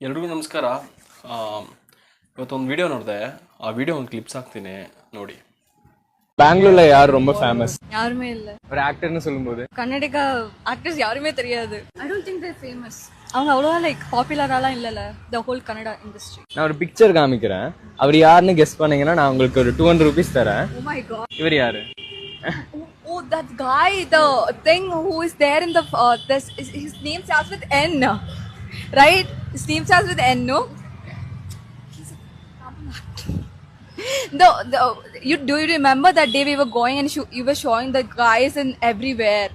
ಎಲ್ರಿಗೂ ನಮಸ್ಕಾರ ಆ, ಇವತ್ತೊಂದು ವಿಡಿಯೋ ನೋಡಿದೆ ಆ ವಿಡಿಯೋ ಒಂದು ಕ್ಲಿಪ್ಸ್ ಹಾಕ್ತೀನಿ ನೋಡಿ பெங்களூர்ல யார் ரொம்ப ஃபேமஸ் யாருமே இல்ல ஒரு ஆக்டர்னு சொல்லும்போது கன்னடிகா ஆக்டர்ஸ் யாருமே தெரியாது I don't think they're famous அவங்க அவ்வளோவா லைக் பாப்புலராலாம் இல்லைல்ல த ஹோல் கன்னடா இண்டஸ்ட்ரி நான் ஒரு பிக்சர் காமிக்கிறேன் அவர் யாருன்னு கெஸ் பண்ணீங்கன்னா நான் உங்களுக்கு ஒரு டூ ஹண்ட்ரட் ருபீஸ் தரேன் ஓ மை காட் இவர் யாரு Oh, that guy, the thing who is there in the uh, this is, his name starts with N, right? His name starts with N, no? He's a- The, the you do you remember that day we were going and sho- you were showing the guys in everywhere?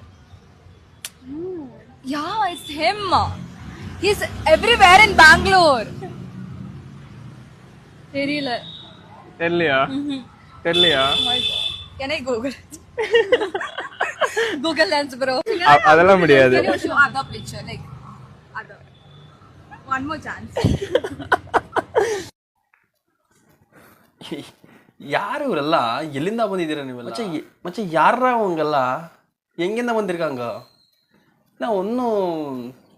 Yeah, it's him. He's everywhere in Bangalore. தெரியல தெரியலையா தெரியலையா Can I Google? Google Lens, bro. அ- அதெல்லாம் முடியாது Can you show other picture, like other? one more chance. ಯಾರು ಇವರೆಲ್ಲ? ಎಲ್ಲಿಂದ ಬಂದಿದ್ದೀರಾ ನೀವೆಲ್ಲ? ಮತ್ತೆ ಯಾರ ಹಂಗಲ್ಲ ಹೆಂಗಿಂದ ಬಂದಿರ್ಕಂಗ ನಾ ಒಂದು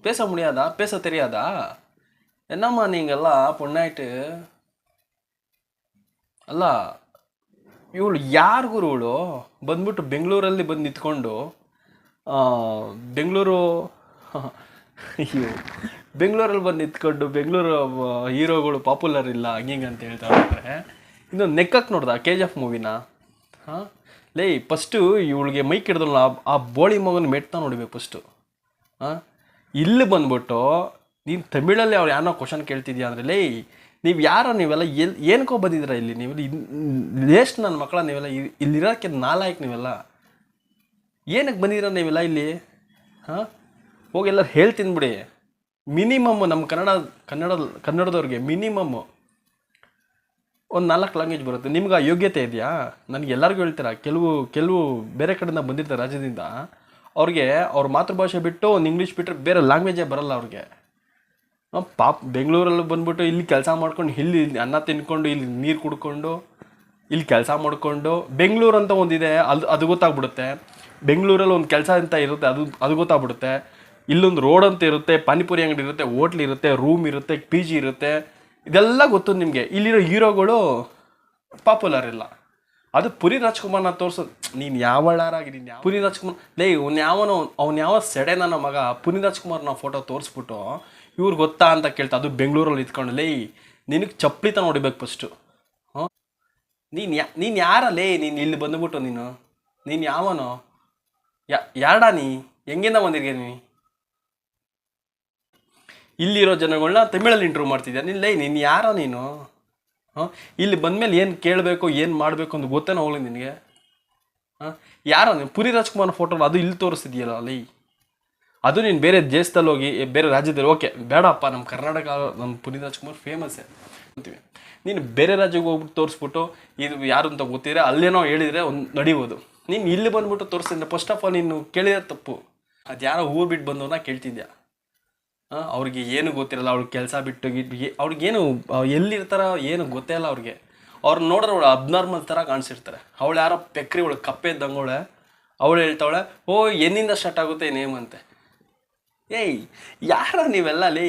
ಪೇಸ ಮುಡಿಯಾದ ಪೇಸ ತೆರೆಯಾದ. ಏನಮ್ಮ ನೀಂಗೆಲ್ಲ ಪುಣ್ಣಾಯ್ಟು ಅಲ್ಲ ಇವಳು ಯಾರು ಗುರು ಇವಳು? ಬಂದ್ಬಿಟ್ಟು ಬೆಂಗಳೂರಲ್ಲಿ ಬಂದು ನಿಂತ್ಕೊಂಡು ಬೆಂಗಳೂರು ಅಯ್ಯೋ. ಬೆಂಗಳೂರಲ್ಲಿ ಬಂದು ನಿಂತ್ಕೊಂಡು ಬೆಂಗಳೂರು ಹೀರೋಗಳು ಪಾಪ್ಯುಲರ್ ಇಲ್ಲ, ಹಂಗಿಂಗೆ ಅಂತ ಹೇಳ್ತಾ ಇರ್ತಾರೆ ಇನ್ನು ನೆಕ್ಕಕ್ಕೆ ನೋಡ್ದ ಕೆ ಜಿ ಎಫ್ ಮೂವಿನ ಹಾಂ? ಲೇ ಫಸ್ಟು ಇವಳಿಗೆ ಮೈಕ್ ಹಿಡ್ದಲ್ಲ ಆ- ಬೋಳಿ ಮಗನ ಮೆಟ್ತಾ ನೋಡ್ಬೇಕು ಫಸ್ಟು ಹಾಂ? ಇಲ್ಲಿ ಬಂದ್ಬಿಟ್ಟು, ನೀನು ತಮಿಳಲ್ಲಿ ಅವ್ರು ಯಾರೋ ಕ್ವಶನ್ ಕೇಳ್ತಿದ್ಯಾ ಅಂದರೆ, ಲೇ, ನೀವು ಯಾರೋ ನೀವೆಲ್ಲ ಎಲ್ಲಿ ಏನಕ್ಕೋ ಬಂದಿದ್ದೀರಾ ಇಲ್ಲಿ ನೀವು? ಲೇಸ್ಟ್ ನನ್ನ ಮಕ್ಕಳ ನೀವೆಲ್ಲ ಇಲ್ಲಿರೋಕ್ಕೆ ನಾಲಾಯಕ್ ನೀವೆಲ್ಲ? ಏನಕ್ಕೆ ಬಂದಿದ್ದೀರಾ ನೀವೆಲ್ಲ ಇಲ್ಲಿ? ಹಾಂ? ಹೋಗಿ ಎಲ್ಲರೂ ಹೇಳ್ತೀನಿ ಬಿಡಿ. ಮಿನಿಮಮ್ ನಮ್ಮ ಕನ್ನಡ ಕನ್ನಡ, ಕನ್ನಡದವ್ರಿಗೆ ಮಿನಿಮಮ್ ಒಂದು ನಾಲ್ಕು ಲ್ಯಾಂಗ್ವೇಜ್ ಬರುತ್ತೆ. ನಿಮ್ಗೆ ಆ ಯೋಗ್ಯತೆ ಇದೆಯಾ? ನನಗೆ ಎಲ್ಲರಿಗೂ ಹೇಳ್ತೀರಾ? ಕೆಲವು ಕೆಲವು ಬೇರೆ ಕಡೆಯಿಂದ ಬಂದಿರ್ತಾರೆ ರಾಜ್ಯದಿಂದ. ಅವ್ರಿಗೆ ಅವ್ರ ಮಾತೃಭಾಷೆ ಬಿಟ್ಟು ಒಂದು ಇಂಗ್ಲೀಷ್ ಬಿಟ್ಟರೆ ಬೇರೆ ಲ್ಯಾಂಗ್ವೇಜೇ ಬರಲ್ಲ ಅವ್ರಿಗೆ. ಪಾಪ ಬೆಂಗಳೂರಲ್ಲಿ ಬಂದ್ಬಿಟ್ಟು ಇಲ್ಲಿ ಕೆಲಸ ಮಾಡ್ಕೊಂಡು, ಇಲ್ಲಿ ಅನ್ನ ತಿನ್ಕೊಂಡು, ಇಲ್ಲಿ ನೀರು ಕುಡ್ಕೊಂಡು, ಇಲ್ಲಿ ಕೆಲಸ ಮಾಡಿಕೊಂಡು ಬೆಂಗಳೂರು ಅಂತ ಒಂದಿದೆ, ಅದು ಅದು ಗೊತ್ತಾಗ್ಬಿಡುತ್ತೆ. ಬೆಂಗಳೂರಲ್ಲಿ ಒಂದು ಕೆಲಸ ಅಂತ ಇರುತ್ತೆ, ಅದು ಅದು ಗೊತ್ತಾಗ್ಬಿಡುತ್ತೆ. ಇಲ್ಲೊಂದು ರೋಡ್ ಅಂತ ಇರುತ್ತೆ, ಪಾನಿಪುರಿ ಅಂಗಡಿ ಇರುತ್ತೆ, ಹೋಟ್ಲ್ ಇರುತ್ತೆ ರೂಮ್ ಇರುತ್ತೆ ಪಿ ಜಿ ಇರುತ್ತೆ. ಇದೆಲ್ಲ ಗೊತ್ತು ನಿಮಗೆ. ಇಲ್ಲಿರೋ ಹೀರೋಗಳು ಪಾಪ್ಯುಲರ್ ಇಲ್ಲ. ಅದು ಪುರಿ ರಾಜ್ಕುಮಾರ್ನ ತೋರ್ಸೋದು. ನೀನು ಯಾವಳಾರಾಗಿ ನೀನು ಯಾವ ಪುರಿ ರಾಜ್ಕುಮಾರ್ ಲೇ ಅವ್ನು ಯಾವನೋ ಅವ್ನು ಯಾವ ಸೆಡೆ ನನ್ನ ಮಗ ಪುನಿ ರಾಜ್ಕುಮಾರ್ನ ಫೋಟೋ ತೋರಿಸ್ಬಿಟ್ಟು ಇವ್ರು ಗೊತ್ತಾ ಅಂತ ಕೇಳ್ತಾ ಅದು ಬೆಂಗಳೂರಲ್ಲಿ ಇದ್ಕೊಂಡು, ಲೇ, ನಿನಗೆ ಚಪ್ಪಲಿ ತಾನು ಹೊಡಿಬೇಕು ಫಸ್ಟು ಹ್ಞೂ ನೀನು ಯಾ ನೀನು ಯಾರ, ಲೇ, ನೀನು ಇಲ್ಲಿ ಬಂದುಬಿಟ್ಟು ನೀನು? ನೀನು ಯಾವನೋ? ಯಾ ಯಾರಡ ನೀ? ಹೆಂಗಿಂದ ಬಂದಿರ್ಗೆ ನೀ? ಇಲ್ಲಿರೋ ಜನಗಳನ್ನ ತಮಿಳಲ್ಲಿ ಇಂಟ್ರ್ಯೂ ಮಾಡ್ತಿದ್ಯಾ? ನಿಲ್ಲ ನೀನು ಯಾರೋ ನೀನು? ಹಾಂ? ಇಲ್ಲಿ ಬಂದಮೇಲೆ ಏನು ಕೇಳಬೇಕು, ಏನು ಮಾಡಬೇಕು ಅಂತ ಗೊತ್ತೇನೋ ಹೋಗ್ಲಿ ನಿನಗೆ? ಹಾಂ? ಯಾರೋ ನೀನು? ಪುರಿ ರಾಜ್ಕುಮಾರ್ ಫೋಟೋ ಅದು ಇಲ್ಲಿ ತೋರಿಸ್ತಿದ್ಯಲ್ಲ ಅಲ್ಲಿ ಅದು ನೀನು ಬೇರೆ ದೇಶದಲ್ಲಿ ಹೋಗಿ ಬೇರೆ ರಾಜ್ಯದಲ್ಲಿ, ಓಕೆ, ಬೇಡಪ್ಪ ನಮ್ಮ ಕರ್ನಾಟಕ ನಮ್ಮ ಪುನೀತ್ ರಾಜ್ಕುಮಾರ್ ಫೇಮಸ್ಸೇ ಅಂತೀವಿ. ನೀನು ಬೇರೆ ರಾಜ್ಯಕ್ಕೆ ಹೋಗ್ಬಿಟ್ಟು ತೋರಿಸ್ಬಿಟ್ಟು, ಇದು ಯಾರು ಅಂತ ಗೊತ್ತಿದ್ರೆ ಅಲ್ಲೇನೋ ಹೇಳಿದರೆ ಒಂದು ನಡೀಬೋದು. ನೀನು ಇಲ್ಲಿ ಬಂದ್ಬಿಟ್ಟು ತೋರಿಸಿದ್ರೆ ಫಸ್ಟ್ ಆಫ್ ಆಲ್ ನೀನು ಕೇಳಿದ ತಪ್ಪು. ಅದು ಯಾರೋ ಊರು ಬಿಟ್ಟು ಬಂದವನ್ನ ಕೇಳ್ತಿದ್ಯಾ? ಅವ್ರಿಗೆ ಏನು ಗೊತ್ತಿರಲ್ಲ ಅವ್ರಿಗೆ ಕೆಲಸ ಬಿಟ್ಟು ಅವ್ರಿಗೇನು ಎಲ್ಲಿರ್ತಾರ ಏನು ಗೊತ್ತೇ ಇಲ್ಲ ಅವ್ರಿಗೆ. ಅವ್ರನ್ನ ನೋಡಿದ್ರೆ ಅವಳು ಅಬ್ನಾರ್ಮಲ್ ಥರ ಕಾಣಿಸಿರ್ತಾರೆ. ಅವಳು ಯಾರೋ ಪೆಕ್ರಿ, ಅವಳು ಕಪ್ಪೆ ಇದ್ದಂಗೆ ಅವಳು ಹೇಳ್ತಾವಳೆ, ಓ, ಎನ್ನಿಂದ ಸ್ಟಾರ್ಟ್ ಆಗುತ್ತೆ ನೇಮ್ ಅಂತೆ. ಏಯ್, ಯಾರ ನೀವೆಲ್ಲ, ಲೇ,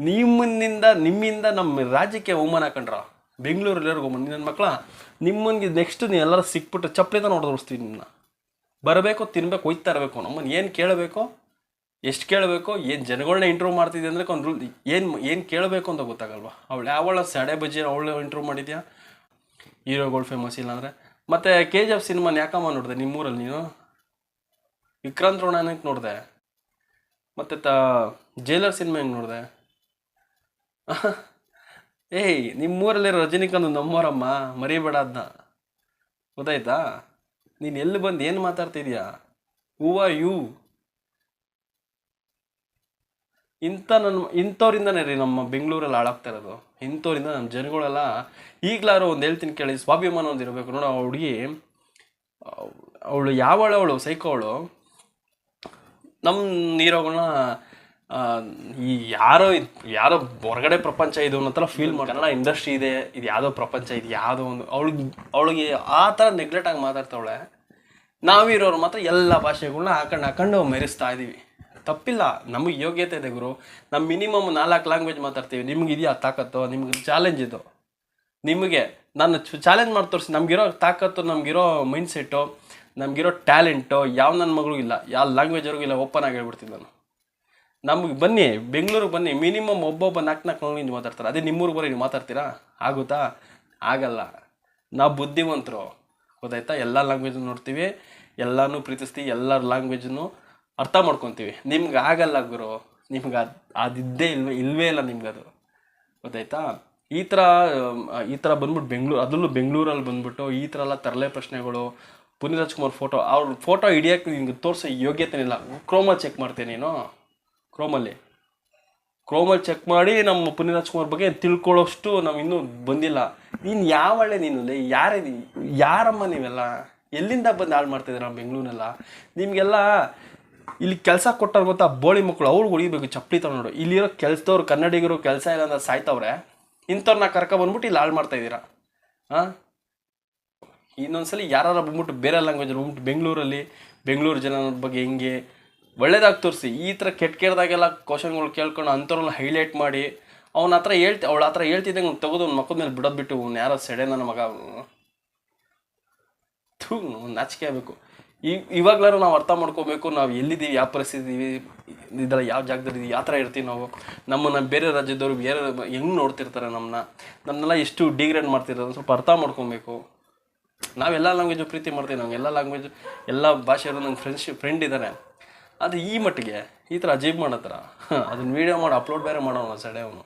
ನಿಮ್ಮನ್ನಿಂದ, ನಿಮ್ಮಿಂದ ನಮ್ಮ ರಾಜ್ಯಕ್ಕೆ ಅವಮಾನ ಕಂಡ್ರ? ಬೆಂಗಳೂರಲ್ಲಿ ಅವಮಾನ. ನಿನ್ನ ಮಕ್ಕಳ ನಿಮ್ಮನ್ಗೆ ನೆಕ್ಸ್ಟ್ ನೀವು ಎಲ್ಲರೂ ಸಿಕ್ಬಿಟ್ಟು ಚಪ್ಪಲಿದ ನೋಡಿ ತೋರಿಸ್ತೀವಿ ನಿಮ್ಮನ್ನ ಬರಬೇಕು, ತಿನ್ಬೇಕು, ಒಯ್ತಾ ಇರಬೇಕು ನಮ್ಮನ್ನು ಏನು ಕೇಳಬೇಕು? ಎಷ್ಟು ಕೇಳಬೇಕು, ಏನು ಜನಗಳನ್ನ ಇಂಟ್ರೂ ಮಾಡ್ತಿದ್ದೆ ಅಂದ್ರೆ ಒಂದು ರೂಲ್ ಏನು ಏನು ಕೇಳಬೇಕು ಅಂತ ಗೊತ್ತಾಗಲ್ವಾ? ಅವಳು ಯಾವಳ ಸಡೆ ಬಜ್ಜಿ, ಅವಳು ಇಂಟ್ರೂವ್ ಮಾಡಿದ್ಯಾ? ಹೀರೋಗಳು ಫೇಮಸ್ ಇಲ್ಲ ಅಂದರೆ. ಮತ್ತು ಕೆ ಜಿ ಎಫ್ ಸಿನಿಮಾನ ಯಾಕಮ್ಮ ನೋಡಿದೆ? ನಿಮ್ಮೂರಲ್ಲಿ ನೀನು? ವಿಕ್ರಾಂತ್ ರೋಣನಕ್ಕೆ ನೋಡಿದೆ. ಮತ್ತು ತ ಜೈಲರ್ ಸಿನಿಮಾ ಹೆಂಗೆ ನೋಡಿದೆ? ಏಯ್, ನಿಮ್ಮೂರಲ್ಲಿರೋ ರಜನಿಕಾಂತ್ ನಮ್ಮೋರಮ್ಮ, ಮರಿಬೇಡ ಅದನ್ನ ಗೊತ್ತಾಯ್ತಾ? ನೀನು ಎಲ್ಲಿ ಬಂದು ಏನು ಮಾತಾಡ್ತಿದ್ಯಾ? ಹೂವ ಯು ಇಂಥ ನನ್ನ ಇಂಥವ್ರಿಂದನೇ ರೀ ನಮ್ಮ ಬೆಂಗಳೂರಲ್ಲಿ ಹಾಳಾಗ್ತಾ ಇರೋದು. ಇಂಥವ್ರಿಂದ ನಮ್ಮ ಜನಗಳೆಲ್ಲ ಈಗಲಾರು ಒಂದು ಹೇಳ್ತೀನಿ ಕೇಳಿ, ಸ್ವಾಭಿಮಾನ ಒಂದು ಇರಬೇಕು. ನೋಡು, ಆ ಹುಡುಗಿ, ಅವಳು ಯಾವಳು ಅವಳು ಸೈಕೋ ಅವಳು ನಮ್ಮ ನೀರೋಗಳನ್ನ ಈ ಯಾರೋ ಯಾರೋ ಹೊರಗಡೆ ಪ್ರಪಂಚ ಇದು ಅನ್ನೋ ಥರ ಫೀಲ್ ಮಾಡಿ ಕನ್ನಡ ಇಂಡಸ್ಟ್ರಿ ಇದೆ, ಇದು ಯಾವುದೋ ಪ್ರಪಂಚ, ಇದು ಯಾವುದೋ ಒಂದು. ಅವಳಿಗೆ ಅವಳಿಗೆ ಆ ಥರ ನೆಗ್ಲೆಕ್ಟಾಗಿ ಮಾತಾಡ್ತಾವಳೆ. ನಾವಿರೋರು ಮಾತ್ರ ಎಲ್ಲ ಭಾಷೆಗಳನ್ನ ಹಾಕೊಂಡು ಹಾಕೊಂಡು ಮೆರೆಸ್ತಾ ಇದ್ದೀವಿ ತಪ್ಪಿಲ್ಲ. ನಮಗೆ ಯೋಗ್ಯತೆ ಇದೆ ಗುರು. ನಮ್ಮ ಮಿನಿಮಮ್ ನಾಲ್ಕು ಲ್ಯಾಂಗ್ವೇಜ್ ಮಾತಾಡ್ತೀವಿ. ನಿಮ್ಗೆ ಇದೆಯಾ ತಾಕತ್ತು? ನಿಮ್ಗೆ ಚಾಲೆಂಜ್ ಇದು. ನಿಮಗೆ ನಾನು ಚಾಲೆಂಜ್ ಮಾಡಿ ತೋರಿಸಿ. ನಮಗಿರೋ ತಾಕತ್ತು, ನಮಗಿರೋ ಮೈಂಡ್ ಸೆಟ್ಟು ನಮಗಿರೋ ಟ್ಯಾಲೆಂಟು ಯಾವ ನನ್ನ ಮಗಳಿಗೂ ಇಲ್ಲ. ಯಾವ ಲ್ಯಾಂಗ್ವೇಜ್ ಇಲ್ಲ. ಓಪನ್ ಆಗಿ ಹೇಳ್ಬಿಡ್ತೀನಿ ನಾನು. ನಮಗೆ ಬನ್ನಿ, ಬೆಂಗಳೂರಿಗೆ ಬನ್ನಿ. ಮಿನಿಮಮ್ ಒಬ್ಬೊಬ್ಬ ನಾಲ್ಕು ನಾಲ್ಕು ಲ್ಯಾಂಗ್ವೇಜ್ ಮಾತಾಡ್ತಾರೆ. ಅದೇ ನಿಮ್ಮೂರು ಬರೀ ನೀವು ಮಾತಾಡ್ತೀರಾ? ಆಗುತ್ತಾ? ಆಗಲ್ಲ. ನಾವು ಬುದ್ಧಿವಂತರು. ಗೊತ್ತಾಯ್ತಾ? ಎಲ್ಲ ಲ್ಯಾಂಗ್ವೇಜ್ ನೋಡ್ತೀವಿ. ಎಲ್ಲನೂ ಪ್ರೀತಿಸ್ತೀವಿ. ಎಲ್ಲರ ಲ್ಯಾಂಗ್ವೇಜನ್ನು ಅರ್ಥ ಮಾಡ್ಕೊತೀವಿ. ನಿಮ್ಗೆ ಆಗಲ್ಲ ಗುರು. ನಿಮ್ಗೆ ಅದು ಅದಿದ್ದೇ ಇಲ್ವೇ ಇಲ್ವೇ ಇಲ್ಲ ನಿಮ್ಗೆ ಅದು. ಗೊತ್ತಾಯ್ತಾ? ಈ ಥರ ಈ ಥರ ಬಂದ್ಬಿಟ್ಟು ಬೆಂಗಳೂರು ಅದರಲ್ಲೂ ಬೆಂಗಳೂರಲ್ಲಿ ಬಂದ್ಬಿಟ್ಟು ಈ ಥರ ಎಲ್ಲ ತರಲೆ ಪ್ರಶ್ನೆಗಳು, ಪುನೀತ್ ರಾಜ್ಕುಮಾರ್ ಫೋಟೋ ಅವ್ರ ಫೋಟೋ ಹಿಡಿಯೋಕ್ಕೆ ನಿಮ್ಗೆ ತೋರಿಸೋ ಯೋಗ್ಯತೆ ಇಲ್ಲ. ಕ್ರೋಮಲ್ಲಿ ಚೆಕ್ ಮಾಡ್ತೀನಿ ನೀನು? ಕ್ರೋಮಲ್ಲಿ ಕ್ರೋಮಲ್ಲಿ ಚೆಕ್ ಮಾಡಿ ನಮ್ಮ ಪುನೀತ್ ರಾಜ್ಕುಮಾರ್ ಬಗ್ಗೆ ತಿಳ್ಕೊಳ್ಳೋಷ್ಟು ನಾವು ಇನ್ನೂ ಬಂದಿಲ್ಲ. ನೀನು ಯಾವಳೆ ನೀನು? ಯಾರೇ ಯಾರಮ್ಮ ನೀವೆಲ್ಲ? ಎಲ್ಲಿಂದ ಬಂದು ಹಾಳು ಮಾಡ್ತಿದ್ದೀರ ಬೆಂಗಳೂರೆಲ್ಲ ನಿಮಗೆಲ್ಲ ಇಲ್ಲಿ ಕೆಲಸ ಕೊಟ್ಟಾರ ಗೊತ್ತಾ? ಬೋಳಿ ಮಕ್ಕಳು ಅವ್ರು ಹೊಡಿಬೇಕು ಚಪ್ಪಲಿ ತಗೊಂಡು ಇಲ್ಲಿರೋ ಕೆಲಸದವ್ರು, ಕನ್ನಡಿಗರು ಕೆಲಸ ಇಲ್ಲ ಅಂದ್ರೆ ಸಾಯ್ತವ್ರೆ. ಇಂಥವ್ರನ್ನ ಕರ್ಕ ಬಂದ್ಬಿಟ್ಟು ಇಲ್ಲಿ ಹಾಳು ಮಾಡ್ತಾ ಇದ್ದೀರಾ? ಹಾಂ ಇನ್ನೊಂದ್ಸಲಿ ಯಾರು ಬಂದ್ಬಿಟ್ಟು ಬೇರೆ ಲ್ಯಾಂಗ್ವೇಜ್ ಬಂದ್ಬಿಟ್ಟು ಬೆಂಗಳೂರಲ್ಲಿ, ಬೆಂಗಳೂರು ಜನ ಬಗ್ಗೆ ಹೆಂಗೆ, ಒಳ್ಳೇದಾಗಿ ತೋರಿಸಿ. ಈ ಥರ ಕೆಟ್ಟ ಕೆಟ್ಟದಾಗೆಲ್ಲ ಕ್ವಶನ್ಗಳು ಕೇಳ್ಕೊಂಡು ಅಂಥವ್ರನ್ನ ಹೈಲೈಟ್ ಮಾಡಿ, ಅವನ ಹತ್ರ ಹೇಳ್ತಿ, ಅವಳ ಹತ್ರ ಹೇಳ್ತಿದ್ದಂಗೆ ಅವ್ನು ತೆಗೆದು ಅವ್ನ ಮಕ್ಕದ ಮೇಲೆ ಬಿಡೋದು ಬಿಟ್ಟು, ಅವ್ನು ಯಾರೋ ಸೆಡೆ ನನ್ನ ಮಗ. ಥೂ, ನಾಚಿಕೆ ಆಗಬೇಕು. ಈ ಇವಾಗ್ಲಾರು ನಾವು ಅರ್ಥ ಮಾಡ್ಕೋಬೇಕು, ನಾವು ಎಲ್ಲಿದ್ದೀವಿ, ಯಾವ ಪರಿಸ್ಥಿತಿ ಇದರ ಯಾವ ಜಾಗದಲ್ಲಿ ಯಾವ ಥರ ಇರ್ತೀವಿ ನಾವು. ನಮ್ಮನ್ನು ಬೇರೆ ರಾಜ್ಯದವರು ಬೇರೆ ಹೆಂಗೆ ನೋಡ್ತಿರ್ತಾರೆ ನಮ್ಮನ್ನ ನಮ್ಮನ್ನೆಲ್ಲ ಎಷ್ಟು ಡಿಗ್ರೇಡ್ ಮಾಡ್ತಿರೋದು ಸ್ವಲ್ಪ ಅರ್ಥ ಮಾಡ್ಕೊಬೇಕು. ನಾವೆಲ್ಲ ಲ್ಯಾಂಗ್ವೇಜು ಪ್ರೀತಿ ಮಾಡ್ತೀವಿ, ನಾವು ಎಲ್ಲ ಲ್ಯಾಂಗ್ವೇಜ್ ಎಲ್ಲ ಭಾಷೆಯವರು ನನ್ನ ಫ್ರೆಂಡ್ಶಿಪ್ ಫ್ರೆಂಡ್ ಇದ್ದಾರೆ ಅದು ಈ ಮಟ್ಟಿಗೆ ಈ ಥರ ಅಜೀಬ್ ಮಾಡೋ ಥರ ಅದನ್ನ ವೀಡಿಯೋ ಮಾಡಿ ಅಪ್ಲೋಡ್ ಬೇರೆ ಮಾಡೋಣ ಸಡೆ ಅವನು.